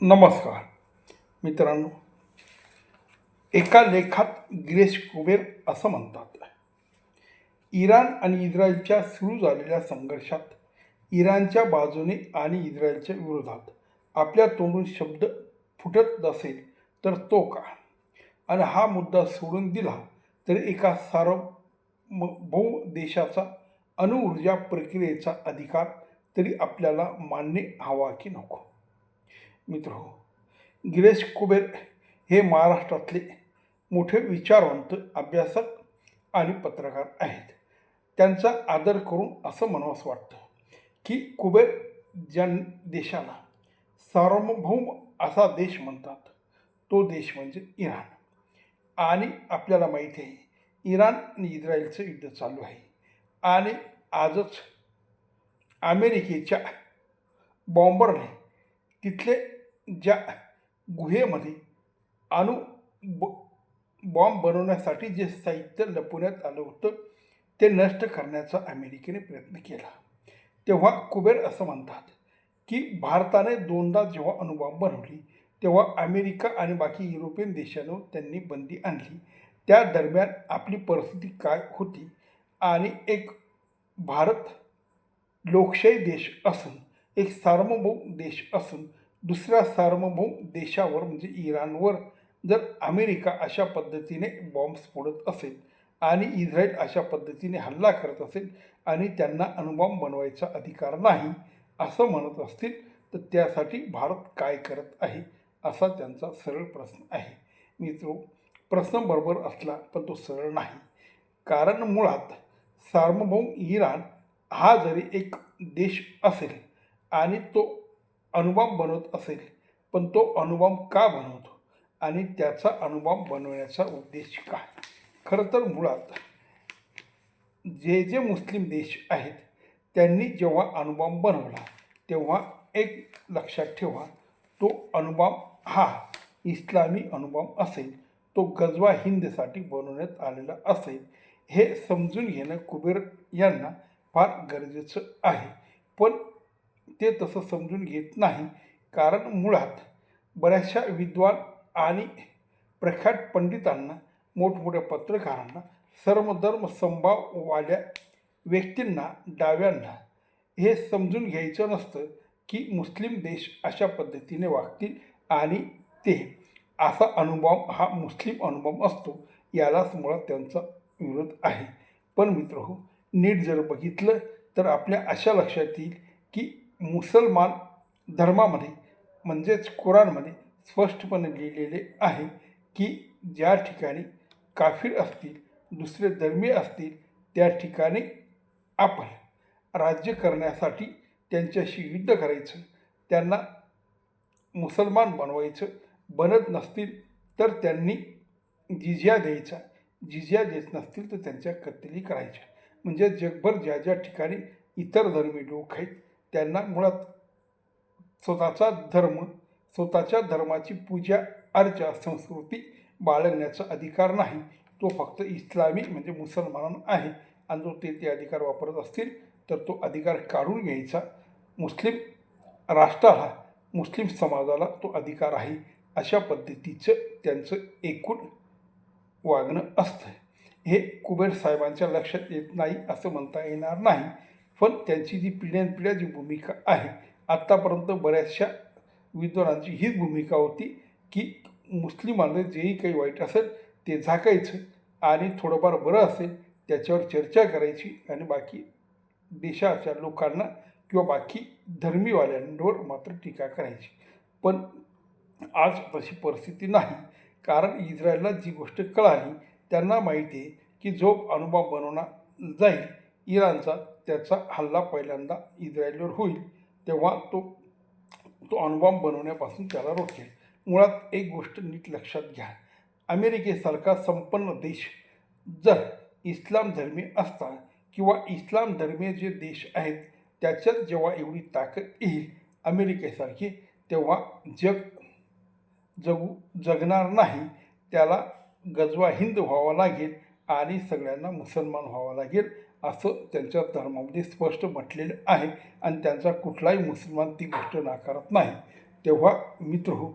नमस्कार. मित्रांनो एका लेखात गिरीश कुबेर असं म्हणतात. इराण आणि इस्रायलच्या सुरू झालेल्या संघर्षात इराणच्या बाजूने आणि इस्रायलच्या विरोधात आपल्या तोंडून शब्द फुटत नसेल तर तो का? आणि हा मुद्दा सोडून दिला तर एका सार्वभौम देशाचा अणुऊर्जा प्रक्रियेचा अधिकार तरी आपल्याला मान्य हवा की नको? मित्र हो. गिरीश कुबेर हे महाराष्ट्रातले मोठे विचारवंत अभ्यासक आणि पत्रकार आहेत. त्यांचा आदर करून असं म्हणावंसं वाटतं की कुबेर ज्या देशाला सार्वभौम असा देश म्हणतात तो देश म्हणजे इराण. आणि आपल्याला माहिती आहे इराण आणि इस्रायलचं युद्ध चालू आहे. आणि आजच अमेरिकेच्या बॉम्बरने तिथले ज्या गुहेमध्ये अणु ब बॉम्ब बनवण्यासाठी जे साहित्य लपवण्यात आलं होतं ते नष्ट करण्याचा अमेरिकेने प्रयत्न केला. तेव्हा कुबेर असं म्हणतात की भारताने दोनदा जेव्हा अणुबॉम्ब बनवली तेव्हा अमेरिका आणि बाकी युरोपियन देशांवर त्यांनी बंदी आणली. त्या दरम्यान आपली परिस्थिती काय होती? आणि एक भारत लोकशाही देश असून एक सार्वभौम देश असून दुसऱ्या सार्वभौम देशावर म्हणजे इराणवर जर अमेरिका अशा पद्धतीने बॉम्ब्स फोडत असेल आणि इस्रायल अशा पद्धतीने हल्ला करत असेल आणि त्यांना अणुबॉम्ब बनवायचा अधिकार नाही असं म्हणत असतील तर त्यासाठी भारत काय करत आहे असा त्यांचा सरळ प्रश्न आहे. मित्रो प्रश्न बरोबर असला पण तो सरळ नाही. कारण मुळात सार्वभौम इराण हा जरी एक देश असेल आणि तो अणुबॉम्ब बनवत असेल. पण तो अणुबॉम्ब का बनवतो? आणि त्याचा अणुबॉम्ब बनवण्याचा उद्देश काय? खरं तर मुळात जे जे मुस्लिम देश आहेत त्यांनी जेव्हा अणुबॉम्ब बनवला तेव्हा एक लक्षात ठेवा तो अणुबॉम्ब हा इस्लामी अणुबॉम्ब असेल. तो गजवा हिंदसाठी बनवण्यात आलेला असेल. हे समजून घेणं कुबेर यांना फार गरजेचं आहे. पण ते तसं समजून घेत नाही. कारण मुळात बऱ्याचशा विद्वान आणि प्रख्यात पंडितांना मोठमोठ्या पत्रकारांना सर्वधर्म संभाववाल्या व्यक्तींना डाव्यांना हे समजून घ्यायचं नसतं की मुस्लिम देश अशा पद्धतीने वागतील आणि ते असा अनुभव हा मुस्लिम अनुभव असतो यालाच मुळात त्यांचा विरोध आहे. पण मित्र हो नीट जर बघितलं तर आपल्या अशा लक्षात येईल की मुसलमान धर्मामध्ये म्हणजेच कुराणमध्ये स्पष्टपणे लिहिलेले आहे की ज्या ठिकाणी काफीर असतील दुसरे धर्मीय असतील त्या ठिकाणी आपण राज्य करण्यासाठी त्यांच्याशी युद्ध करायचं त्यांना मुसलमान बनवायचं बनत नसतील तर त्यांनी जिजिया द्यायचा जिजिया देत नसतील तर त्यांच्या कत्तली करायच्या. म्हणजे जगभर ज्या ज्या ठिकाणी इतर धर्मी लोक आहेत त्यांना मुळात स्वतःचा धर्म स्वतःच्या धर्माची पूजा अर्चा संस्कृती बाळगण्याचा अधिकार नाही. तो फक्त इस्लामी म्हणजे मुसलमानांना आहे. आणि जो ते ते अधिकार वापरत असतील तर तो अधिकार काढून घ्यायचा. मुस्लिम राष्ट्राला मुस्लिम समाजाला तो अधिकार आहे. अशा पद्धतीचं त्यांचं एकूण वागणं असतं. हे कुबेर साहेबांच्या लक्षात येत नाही असं म्हणता येणार नाही. पण त्यांची जी पिढ्यानपिढ्या जी भूमिका आहे आत्तापर्यंत बऱ्याचशा विद्वानांची हीच भूमिका होती की मुस्लिमांना जेही काही वाईट असेल ते झाकायचं आणि थोडंफार बरं असेल त्याच्यावर चर्चा करायची आणि बाकी देशाच्या लोकांना किंवा बाकी धर्मीवाल्यांवर मात्र टीका करायची. पण आज तशी परिस्थिती नाही कारण इस्रायलला जी गोष्ट कळाली त्यांना माहिती आहे की जो अनुभव बनवणार जाईल इराणचा त्याचा हल्ला पहिल्यांदा इस्रायलवर होईल तेव्हा तो तो अणुबॉम्ब बनवण्यापासून त्याला रोखेल. मुळात एक गोष्ट नीट लक्षात घ्या. अमेरिकेसारखा संपन्न देश जर इस्लाम धर्मी असता किंवा इस्लाम धर्मीय जे देश आहेत त्याच्यात जेव्हा एवढी ताकद येईल अमेरिकेसारखी तेव्हा जग जगू जगणार नाही. त्याला गजवा हिंद व्हावा लागेल आणि सगळ्यांना मुसलमान व्हावं लागेल. असं त्यांच्या धर्मामध्ये स्पष्ट म्हटलेलं आहे आणि त्यांचा कुठलाही मुसलमान ती गोष्ट नाकारत नाही. तेव्हा मित्र हो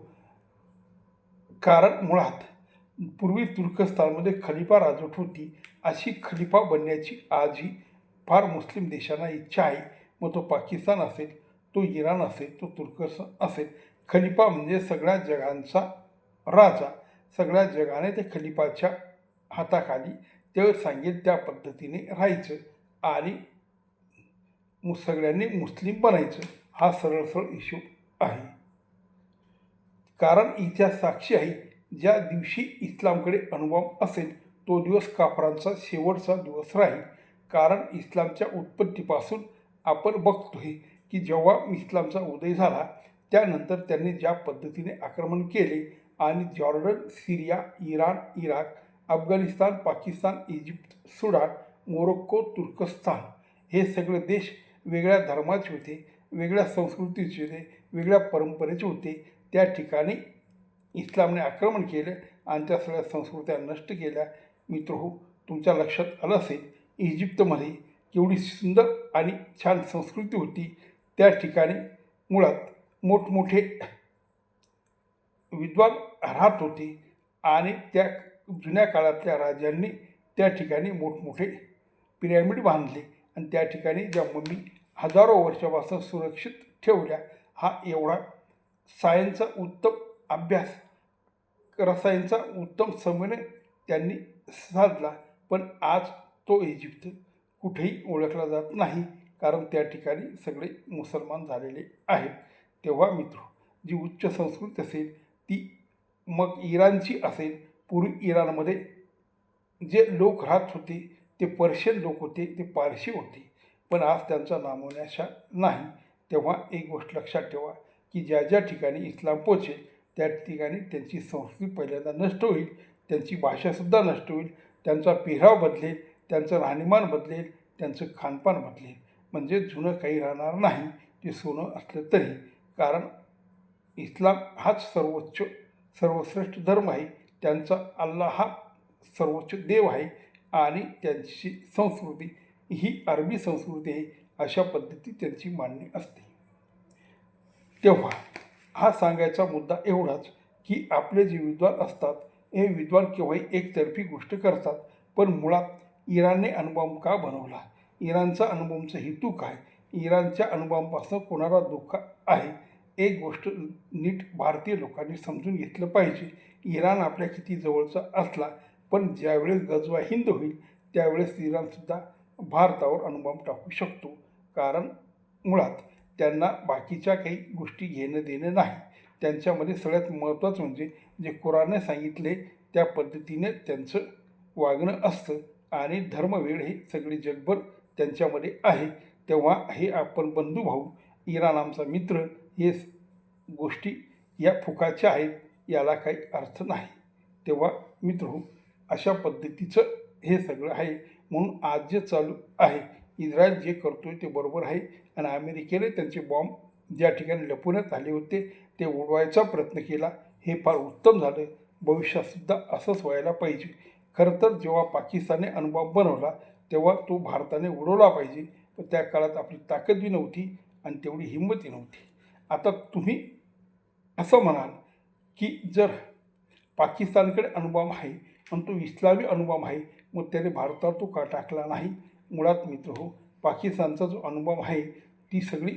कारण मुळात पूर्वी तुर्कस्तानमध्ये खलिफा राजवट होती. अशी खलिफा बनण्याची आजही फार मुस्लिम देशांना इच्छा आहे. मग तो पाकिस्तान असेल तो इराण असेल तो तुर्कस्तान असेल. खलिफा म्हणजे सगळ्या जगांचा राजा. सगळ्या जगाने ते खलिफाच्या हाताखाली ते सांगेल त्या पद्धतीने राहायचं आणि मु सगळ्यांनी मुस्लिम बनायचं हा सरळ सरळ इश्यू आहे. कारण इतिहास साक्षी आहे ज्या दिवशी इस्लामकडे अनुभव असेल तो दिवस काफरांचा शेवटचा दिवस राहील. कारण इस्लामच्या उत्पत्तीपासून आपण बघतोय की जेव्हा इस्लामचा उदय झाला त्यानंतर त्यांनी ज्या पद्धतीने आक्रमण केले आणि Jordan Syria Iran Iraq Afghanistan Pakistan Egypt Sudan Morocco तुर्कस्तान हे सगळे देश वेगळ्या धर्माचे होते वेगळ्या संस्कृतीचे होते वेगळ्या परंपरेचे होते. त्या ठिकाणी इस्लामने आक्रमण केलं आणि त्या सगळ्या संस्कृत्या नष्ट केल्या. मित्र हो तुमच्या लक्षात आलं असेल इजिप्तमध्ये केवढी सुंदर आणि छान संस्कृती होती. त्या ठिकाणी मुळात मोठमोठे विद्वान राहत होते आणि त्या जुन्या काळातल्या राजांनी त्या ठिकाणी मोठमोठे पिरॅमिड बांधले आणि त्या ठिकाणी ज्या मम्मी हजारो वर्षापासून सुरक्षित ठेवल्या हा एवढा सायन्सचा उत्तम अभ्यास रसायनचा उत्तम समन्वय त्यांनी साधला. पण आज तो इजिप्त कुठेही ओळखला जात नाही कारण त्या ठिकाणी सगळे मुसलमान झालेले आहेत. तेव्हा मित्र जी उच्च संस्कृती असेल ती मग इराणची असेल पूर्वी इराणमध्ये जे लोक राहत होते ते पर्शियन लोक होते ते पारशी होते. पण आज त्यांचा नामोन्याशा नाही. तेव्हा एक गोष्ट लक्षात ठेवा की ज्या ज्या ठिकाणी इस्लाम पोचेल त्या ठिकाणी त्यांची संस्कृती पहिल्यांदा नष्ट होईल त्यांची भाषासुद्धा नष्ट होईल त्यांचा पेहराव बदलेल त्यांचं राहणीमान बदलेल त्यांचं खानपान बदलेल. म्हणजे जुनं काही राहणार नाही ते सोनं असलं तरी. कारण इस्लाम हाच सर्वोच्च सर्वश्रेष्ठ धर्म आहे. त्यांचा अल्लाह हा सर्वोच्च देव आहे आणि त्यांची संस्कृती ही अरबी संस्कृती आहे अशा पद्धती त्यांची मांडणी असते. तेव्हा हा सांगायचा मुद्दा एवढाच की आपले जे विद्वान असतात हे विद्वान केव्हाही एकतर्फी गोष्ट करतात पण मुळात इराणने अणुबॉम्ब का बनवला? इराणचा अणुबॉम्बचा हेतू काय? इराणच्या अणुबॉम्बपासून कोणाला धोका आहे? एक गोष्ट नीट भारतीय लोकांनी समजून घेतलं पाहिजे. इराण आपल्या किती जवळचा असला पण ज्यावेळेस गजवा हिंद होईल त्यावेळेस इराणसुद्धा भारतावर अनुभव टाकू शकतो. कारण मुळात त्यांना बाकीच्या काही गोष्टी घेणं देणं नाही. त्यांच्यामध्ये सगळ्यात महत्त्वाचं म्हणजे जे कुराने सांगितले त्या पद्धतीने त्यांचं वागणं असतं. आणि धर्मवेळ हे सगळे जगभर त्यांच्यामध्ये आहे. तेव्हा हे आपण बंधू भाऊ इराण आमचा मित्र हे गोष्टी या फुकाच्या आहेत याला काही अर्थ नाही. तेव्हा मित्र हो अशा पद्धतीचं हे सगळं आहे. म्हणून आज जे चालू आहे इस्रायल जे करतो आहे ते बरोबर आहे. आणि अमेरिकेने त्यांचे बॉम्ब ज्या ठिकाणी लपवण्यात आले होते ते उडवायचा प्रयत्न केला. हे फार उत्तम झालं. भविष्यातसुद्धा असंच व्हायला पाहिजे. खरं तर जेव्हा पाकिस्तानने अणुबॉम्ब बनवला तेव्हा तो भारताने उडवला पाहिजे. पण त्या काळात आपली ताकदही नव्हती आणि तेवढी हिंमतही नव्हती. आता तुम्ही असं म्हणाल की जर पाकिस्तानकडे अणुबॉम्ब आहे आणि तो इस्लामी अणुबॉम्ब आहे मग त्याने भारतावर तो का टाकला नाही? मुळात मित्र हो पाकिस्तानचा जो अनुभव आहे ती सगळी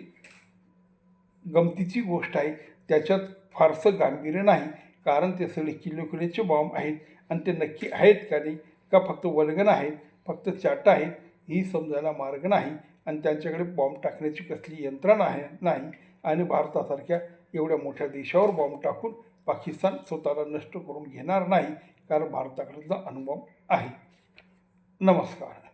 गमतीची गोष्ट आहे. त्याच्यात फारसं गांभीर्य नाही कारण ते सगळे किलो किलोचे बॉम्ब आहेत. आणि ते नक्की आहेत का नाही का फक्त वल्गन आहेत फक्त चाटा आहेत ही समजायला मार्ग नाही. आणि त्यांच्याकडे बॉम्ब टाकण्याची कसली यंत्रणा आहे नाही. आणि भारतासारख्या एवढ्या मोठ्या देशावर बॉम्ब टाकून पाकिस्तान स्वतःला नष्ट करून घेणार नाही कारण भारताकडचा अनुभव आहे. नमस्कार.